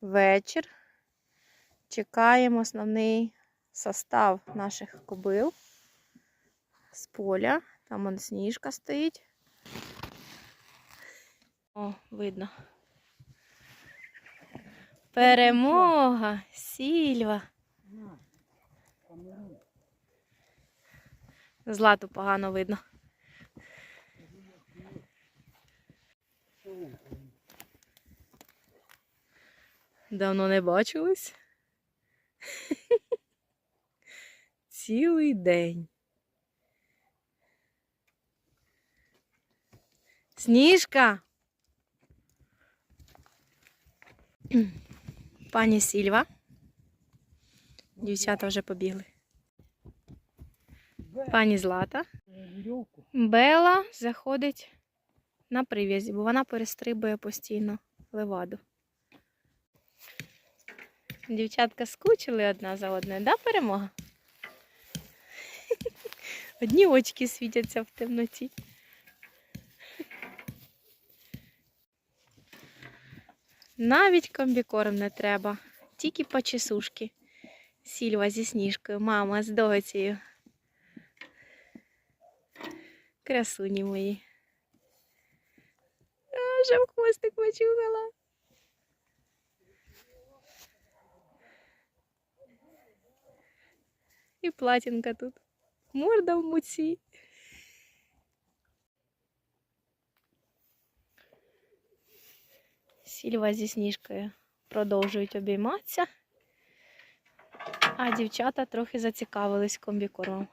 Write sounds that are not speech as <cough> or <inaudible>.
вечір. Чекаємо основний состав наших кобил з поля. Там он сніжка стоїть. О, видно. Перемога! Сільва! Злату погано видно. Давно не бачились. <laughs> Цілий день. Сніжка. <clears throat> Пані Сільва. Дівчата вже побігли. Пані Злата. Бела заходить на прив'язі, бо вона перестрибує постійно леваду. Дівчатка скучили одна за одною, да, перемога? <laughs> Одні очки світяться в темноті. Навіть комбікорм не треба, тільки почесушки. Сільва зі сніжкою, мама з доцею. Красуні мої. А, вже в хвостик почухала. І платінка тут. Морда в муці. Сільва зі сніжкою продовжують обійматися, а дівчата трохи зацікавились комбікормом.